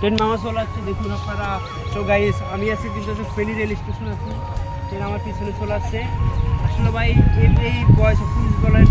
Train মামা চলে আসছে, দেখুন আপনারা। তো গাইস আমি আছি কিন্তু ফেনি রেল স্টেশন আছে। ট্রেন আমার পিছনে চলে আসছে। আসলে ভাই, এই বয়স পুলিশ পুরুষ